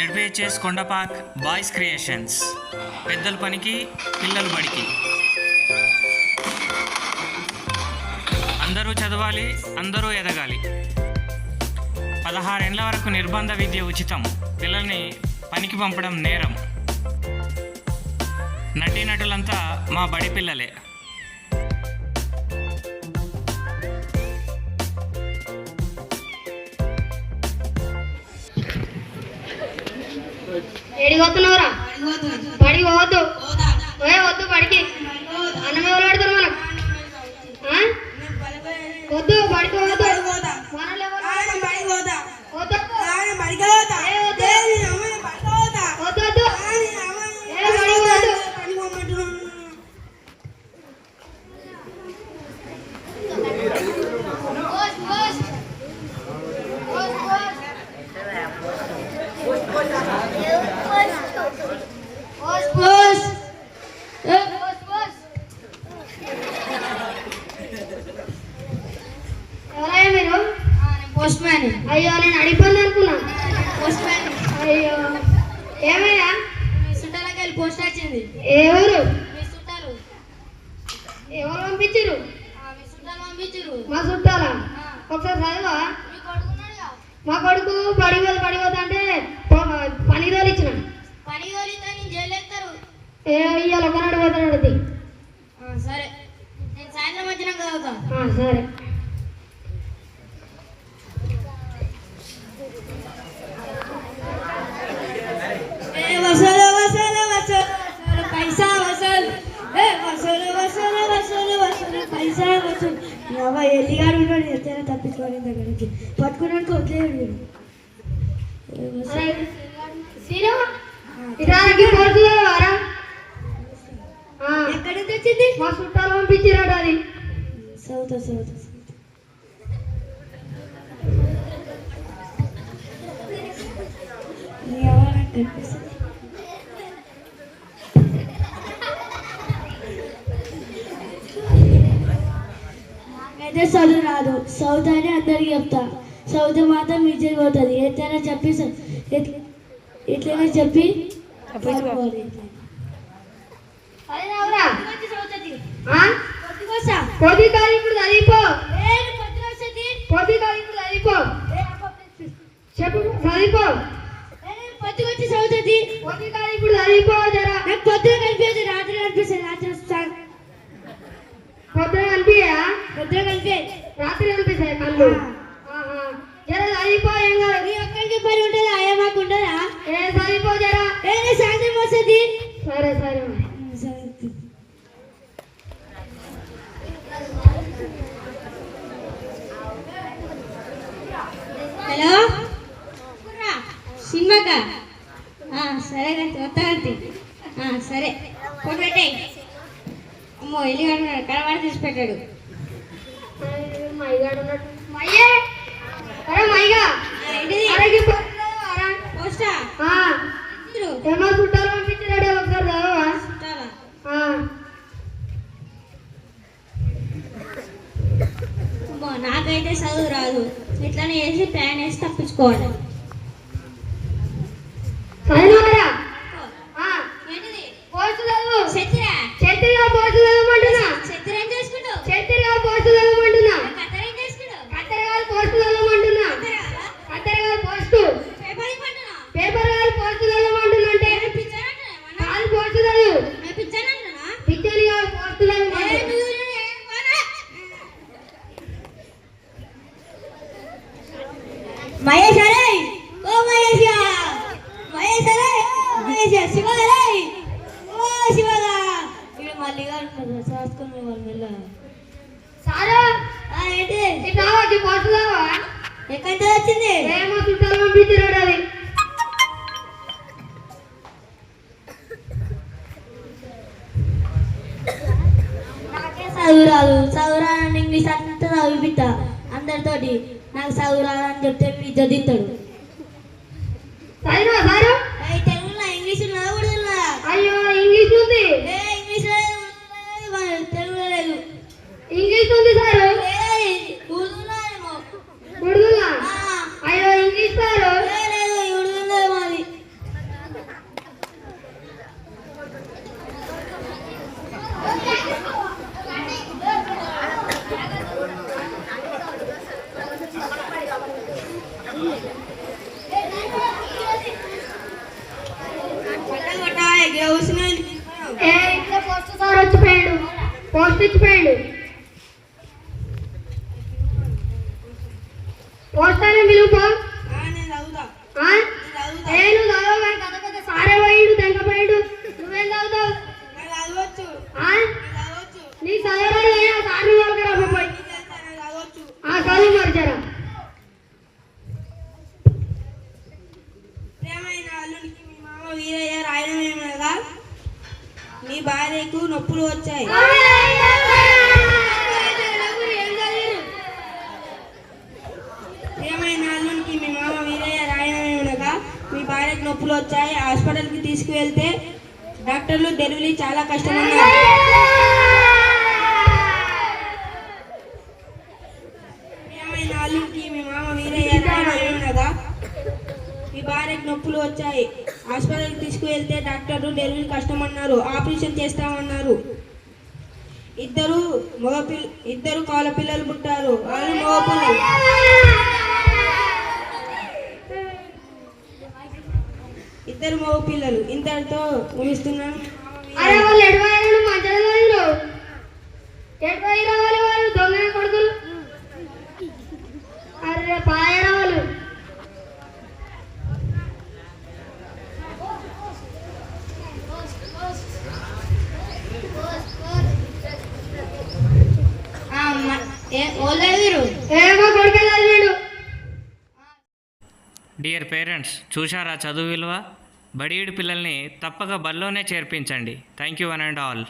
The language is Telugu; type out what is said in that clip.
జడ్పిహెచ్ఎస్ కొండపాక్ బాయ్స్ క్రియేషన్స్ పెద్దల పనికి పిల్లల బడికి అందరూ చదవాలి అందరూ ఎదగాలి పదహారేండ్ల వరకు నిర్బంధ విద్య ఉచితం పిల్లల్ని పనికి పంపడం నేరం నటీనటులంతా మా బడి పిల్లలే ఏడికి పోతున్నావురా బడికి పోవద్దు ఏ వద్దు బడికి అన్నం ఎవరు పెడతారు మనకు ఆ? వద్దు బడికి పోవద్దు మనల్ని ఎవరు పెడతారు? వద్దు. ఏ వద్దు. వద్దు, వద్దు. ఏ బడికి పోవద్దు. Post, post. ఏ, పోస్ట్, పోస్ట్. ఎవరయ్యా మీరు పోస్ట్ మ్యాన్ అయ్యో నేను అడిగిపోయింది అనుకున్నా. పోస్ట్ మ్యాన్ అయ్యో. ఏమయ్యా? మీ చుట్టాలకి వెళ్ళి పోస్ట్ వచ్చింది. ఎవరు మీ చుట్టాలు ఎవరు పంపించారు మీ చుట్టాలు పంపించారు మా చుట్టాలా ఒకసారి చదివా? మీ కొడుకు పడిపోదు పడిపోదు అంటే పని రోజులు ఇచ్చిన పని తోలితే నేను జైలు ఎత్తారు. ఏ ఇయ్యాలి ఒకనాడు ఆ, సరే. నేను సాయంత్రం వచ్చినాక చదువుతా. సరే. ఎల్లిగాడు ఉన్నాడు ఎత్తైనా తప్పించుకోవాలి దగ్గర నుంచి. పట్టుకున్నాడు వదిలేడు వీడు. ఆ, ఎక్కడి నుంచి వచ్చింది మా చుట్టాలు పంపించారట అది. ఎవరు నాకు కనిపిస్తుంది చదువు రాదు సౌత్ అని అందరికి చెప్తా సౌత్ మాత్రం విజయ్ పోతుంది ఎట్లయినా చెప్పి స- ఎట్ల- ఎట్లయినా చెప్పి పట్టుకోవాలి. చదివినావురా? ఆ? పొద్దుకొస్తా. పొద్దు కాదు ఇప్పుడు చదివిపో ఏ, నువ్వు పొద్దుకొచ్చేది? పొద్దు కాదు ఇప్పుడు చదివిపో ఏ, అప్పటి చెప్పు చదివిపో ఏ, నేను పొద్దుకొచ్చి చదువుతుంది పొద్దు కాదు ఇప్పుడు చదివిపో జరా నాకు పొద్దున కనిపించదు రాత్రి కనిపిస్తుంది రాత్రి వస్తాను పొద్దున కనిపించా పొద్దున కనిపించదు రాత్రి కనిపిస్తాయి కళ్ళు. జరా చదివిపో ఏం కాదు. నీ ఒక్కరికి పని ఉంటుందా అయ్యా మాకు ఉండదా ఏ చదివిపో జరా. ఏ సాయంత్రం వస్తుంది సరే సరే. హలో? సినిమాకా? సరే గంతి వస్తాగంతి సరే. ఫోన్ పెట్టాయి. అమ్మో వెళ్ళి కనున్నాడు కనబడి తీసి పెట్టాడు. మైగాడు ఉన్నట్టు. మయ్యే అరే మైగా? పోస్టా? ఏమో చుట్టాలు పంపించాడు ఒకసారి నాకైతే చదువు రాదు. ఇట్లానే వేసి ప్లాన్ వేసి తప్పించుకోవాలి చదివినారా ఆ, ఏంటిది పోస్ట్ చదువు శత్రా చేతిగా పోస్ట్ చదవమంటున్నా శత్రు ఏం చేసుకుంటావు చేతిగా పోస్ట్ చదవమంటున్నా కథ ఏం చేసుకుంటావు కత్తెర కాదు పోస్ట్ చదవమంటున్నా కత్తెర కాదు పోస్ట్ పేపర్ ఇవ్వమంటున్నా పేపర్ కాదు పోస్ట్ చదవమంటున్నా అంటే పిచ్చానంటున్నా కాదు పోస్ట్ చదువు పిచ్చానంటున్నా పిచ్చని కాదు పోస్ట్ ఏ, చదవమంటున్నా నువ్వు ఏ, పోరా. మహేష్ అరే ఓ మహేష్ మహేష్ అరే మహేష్ శివగా ఓ శివగా ఇక్కడ మళ్ళీ రాసుకుని వాళ్ళు మెల్ల సారా! ఏంటి? పోస్ట్ చదవా ఎక్కడి వచ్చింది? ఏమో చుట్టాలు పంపించాడు అది. నాకే చదువు రాదు. చదువు రాదని ఇంగ్లీష్ అంతా చదివిపిస్తా అందరితోటి నాకు చదువు రాదని చెప్తే మీ జదిస్తాడు చదివా సారు? తెలుగులో ఇంగ్లీష్ అయ్యో ఇంగ్లీష్ ఉంది ఏ ఇంగ్లీష్ లేదు ఉర్దూ లేదు, తెలుగులో లేదు ఇంగ్లీష్ ఉంది సారు ఏ, ఉర్దూలో ఏమో. ఉర్దూలా ఆ, అయ్యో ఇంగ్లీష్ సారు ఏ లేదు, ఉర్దూలో మాది కొట్ట కొట్ట ఎక్కడ కూర్చున్నావు ఏ ఇట్లా పోస్ట్ సార్ వచ్చిపోయాడు పోస్ట్ అని పిలుపు. నేను కథ పెద్ద సారే పోయిండు తెంకపోయాడు నువ్వేం చదువుతావు? నీ చదవరాడు ఆ సార్ని పోయి. చదువు మరిచారా ప్రేమైన అల్లునికి మీ మామ వీరయ్య మీ భార్యకు నొప్పులు వచ్చాయి. ప్రేమైన అల్లునికి మీ మామ వీరయ్య రాయడం ఉండగా మీ భార్యకు నొప్పులు వచ్చాయి. హాస్పిటల్కి తీసుకువెళ్తే డాక్టర్లు డెలివరీ చాలా కష్టమన్నారు ప్రియమైన అల్లుడికి మీ మామ వీరయ్య రాయడం మీ భార్యకు నొప్పులు వచ్చాయి. హాస్పిటల్కి తీసుకువెళ్తే డాక్టర్లు డెలివరీ కష్టమన్నారు. ఆపరేషన్ చేస్తామన్నారు. ఇద్దరు మగ పిల్ల ఇద్దరు కాల పిల్లలు పుట్టారు. వాళ్ళు మగ పిల్లలు ఇద్దరు మగ పిల్లలు ఇంతటితో ముగిస్తున్నాను అరే వాళ్ళు ఎడవాయరు మధ్యలో పోయిరు ఎడవాయిరా వాళ్ళు వాళ్ళు దొంగ కొడుకులు అరే పాయరా వాళ్ళు ఏమో కొడుకే చదివాడు డియర్ పేరెంట్స్ చూశారా చదువు విలువ? బడియుడి పిల్లల్ని తప్పక బడిలోనే చేర్పించండి. Thank you one and all